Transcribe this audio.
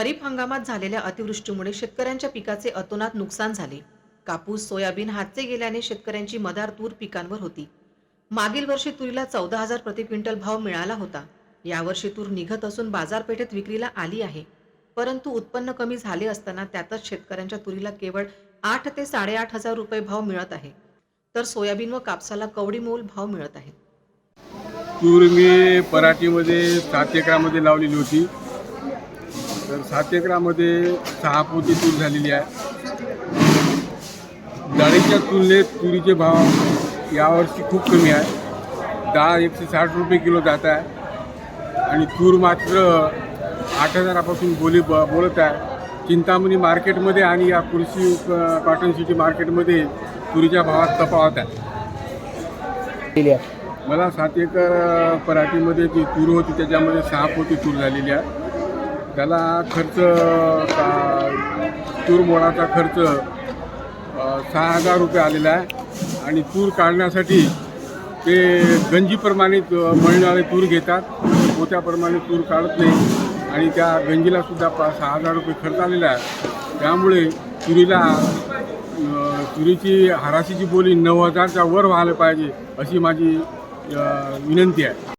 खरीप हंगामात झालेल्या अतिवृष्टीमुळे शेतकऱ्यांच्या पिकाचे अतोनात नुकसान झाले. कापूस सोयाबीन हातचे गेल्याने शेतकऱ्यांची मदार तूर पिकांवर होती. मागील वर्षी तुरीला चौदा हजार प्रति क्विंटल भाव मिळाला होता. यावर्षी तूर निघत असून बाजारपेठेत विक्रीला आली आहे. परंतु उत्पन्न कमी झाले असताना त्यातच शेतकऱ्यांच्या तुरीला केवळ आठ ते साडेआठ हजार रुपये भाव मिळत आहे. तर सोयाबीन व कापसाला कवडी मोल भाव मिळत आहे तूर मी पराठीमध्ये सात एकरामध्ये लावलेली होती. तर सात एकरामध्ये सहा पोती तूर झालेली आहे. डाळीच्या तुलनेत तुरीचे भाव यावर्षी खूप कमी आहे. डाळ एकशे साठ रुपये किलो जात आहे. आणि तूर मात्र आठ हजारापासून बोली ब बोलत आहे. चिंतामणी मार्केटमध्ये आणि या कृषी कॉटन सिटी मार्केटमध्ये तुरीच्या भावात तफावत आहे. मला सात एकर पराठीमध्ये जी तूर होती त्याच्यामध्ये सहा पोती तूर झालेली आहे. त्याला खर्च का तूर मोडाचा खर्च सहा हजार रुपये आलेला आहे. आणि तूर काढण्यासाठी ते गंजीप्रमाणे मळणारे तूर घेतात. पोत्याप्रमाणे तूर काढत नाही. आणि त्या गंजीला सुद्धा पा सहा हजार रुपये खर्च आलेला आहे. त्यामुळे तुरीला तुरीची हराशीची बोली नऊ हजारच्या वर व्हायला पाहिजे अशी माझी विनंती आहे.